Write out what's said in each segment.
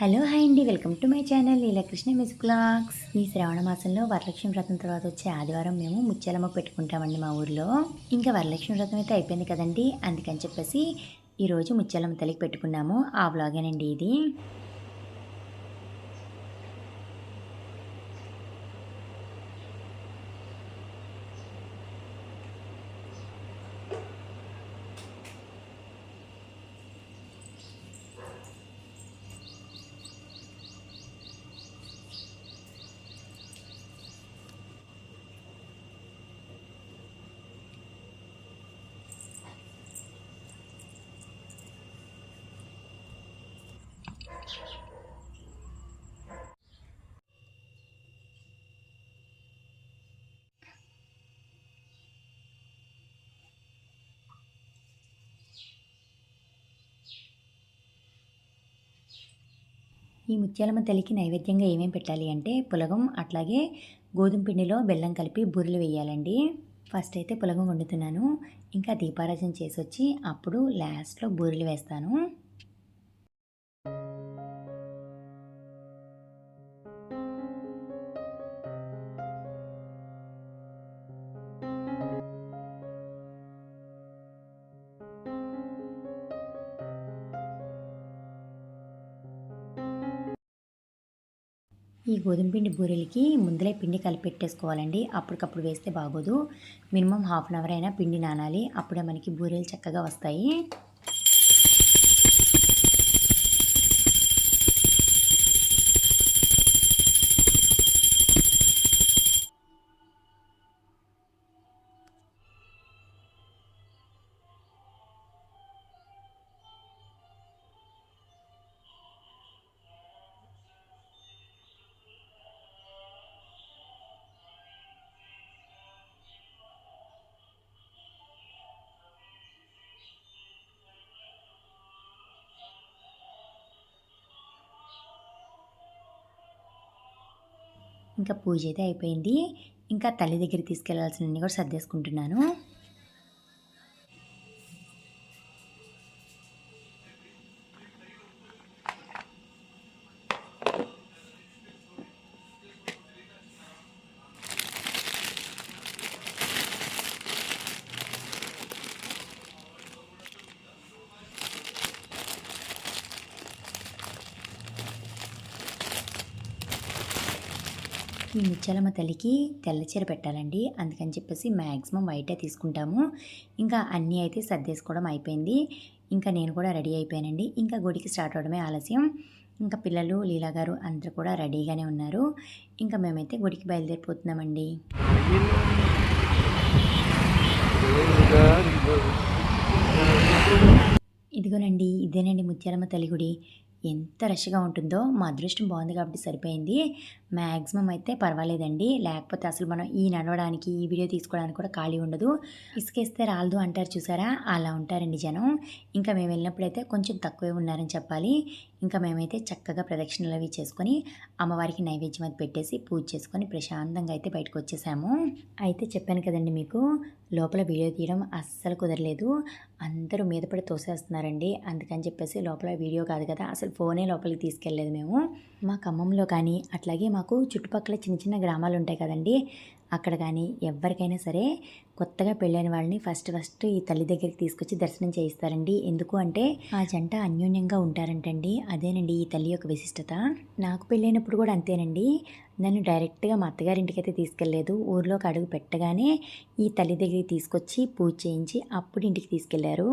Hello hi అండి. Welcome to my channel Krishna music blogs. ఈ శ్రావణ మాసంలో వరలక్ష్మి వ్రతం తర్వాత వచ్చే ఆదివారం మేము ముత్యాలమ్మ పెట్టుకుంటామండి మా ఊర్లో. ఇంకా వరలక్ష్మి వ్రతం అయితే అయిపోయింది కదండి. అందుకని చెప్పేసి ఈరోజు ముత్యాలమ్మ తల్లికి పెట్టుకున్నాము. ఆ వ్లాగేనండి ఇది. ఈ ముత్యాలమ్మ తల్లికి నైవేద్యంగా ఏమేమి పెట్టాలి అంటే పులగం అట్లాగే గోధుమ పిండిలో బెల్లం కలిపి బూరెలు వేయాలండి. ఫస్ట్ అయితే పులగం వండుతున్నాను. ఇంకా దీపారాజన చేసి వచ్చి అప్పుడు లాస్ట్లో బూరెలు వేస్తాను. ఈ గోధుమ పిండి బూరెలకి ముందలే పిండి కలిపి పెట్టేసుకోవాలండి అప్పటికప్పుడు వేస్తే బాగోదు. మినిమం హాఫ్ అన్ అవర్ అయినా పిండి నానాలి. అప్పుడే మనకి బూరెలు చక్కగా వస్తాయి. ఇంకా పూజ అయితే అయిపోయింది. ఇంకా తల్లి దగ్గరికి తీసుకెళ్ళాల్సినవి కూడా సర్దేసుకుంటున్నాను. ఈ ముత్యాలమ్మ తల్లికి తెల్ల చీర పెట్టాలండి. అందుకని చెప్పేసి మ్యాక్సిమం వైటే తీసుకుంటాము. ఇంకా అన్నీ అయితే సర్దేసుకోవడం అయిపోయింది. ఇంకా నేను కూడా రెడీ అయిపోయానండి. ఇంకా గుడికి స్టార్ట్ అవడమే ఆలస్యం. ఇంకా పిల్లలు లీలా గారు అందరూ కూడా రెడీగానే ఉన్నారు. ఇంకా మేమైతే గుడికి బయలుదేరిపోతున్నామండి. ఇదిగోనండి ఇదేనండి ముత్యాలమ్మ తల్లి గుడి. ఎంత రష్గా ఉంటుందో మా అదృష్టం బాగుంది కాబట్టి సరిపోయింది. మ్యాక్సిమం అయితే పర్వాలేదండి. లేకపోతే అసలు మనం ఈ నడవడానికి ఈ వీడియో తీసుకోవడానికి కూడా ఖాళీ ఉండదు. ఇసుకేస్తే రాలదు అంటారు చూసారా? అలా ఉంటారండి జనం. ఇంకా మేము వెళ్ళినప్పుడైతే కొంచెం తక్కువే ఉన్నారని చెప్పాలి. ఇంకా మేమైతే చక్కగా ప్రదక్షిణలు అవి చేసుకొని అమ్మవారికి నైవేద్యం అది పెట్టేసి పూజ చేసుకొని ప్రశాంతంగా అయితే బయటకు వచ్చేసాము. అయితే చెప్పాను కదండి మీకు లోపల వీడియో తీయడం అస్సలు కుదరలేదు. అందరూ మీద పడి తోసేస్తున్నారండి. అందుకని చెప్పేసి లోపల వీడియో కాదు కదా అసలు ఫోనే లోపలికి తీసుకెళ్ళలేదు మేము. మా ఖమ్మంలో కానీ అట్లాగే మాకు చుట్టుపక్కల చిన్న చిన్న గ్రామాలు ఉంటాయి కదండి అక్కడ కానీ ఎవరికైనా సరే కొత్తగా పెళ్ళైన వాళ్ళని ఫస్ట్ ఫస్ట్ ఈ తల్లి దగ్గరికి తీసుకొచ్చి దర్శనం చేయిస్తారండి. ఎందుకు అంటే ఆ జంట అన్యోన్యంగా ఉంటారంటండి. అదేనండి ఈ తల్లి యొక్క విశిష్టత. నాకు పెళ్ళైనప్పుడు కూడా అంతేనండి. నన్ను డైరెక్ట్గా మా అత్తగారింటికి అయితే తీసుకెళ్ళేదు ఊర్లోకి అడుగు పెట్టగానే ఈ తల్లి దగ్గరికి తీసుకొచ్చి పూజ చేయించి అప్పుడు ఇంటికి తీసుకెళ్ళారు.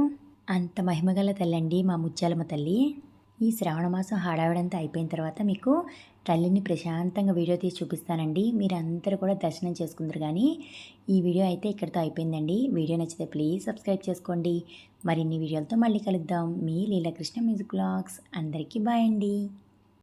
అంత మహిమగల తల్లి అండి మా ముత్యాలమ్మ తల్లి. ఈ శ్రావణ మాసం హడావిడంతా అయిపోయిన తర్వాత మీకు తల్లిని ప్రశాంతంగా వీడియో తీసి చూపిస్తానండి. మీరు కూడా దర్శనం చేసుకుందరు కానీ ఈ వీడియో అయితే ఇక్కడితో అయిపోయిందండి. వీడియో నచ్చితే ప్లీజ్ సబ్స్క్రైబ్ చేసుకోండి. మరిన్ని వీడియోలతో మళ్ళీ కలుద్దాం. మీ లీలాకృష్ణ మ్యూజిక్ బ్లాగ్స్. అందరికీ బాయ్ అండి.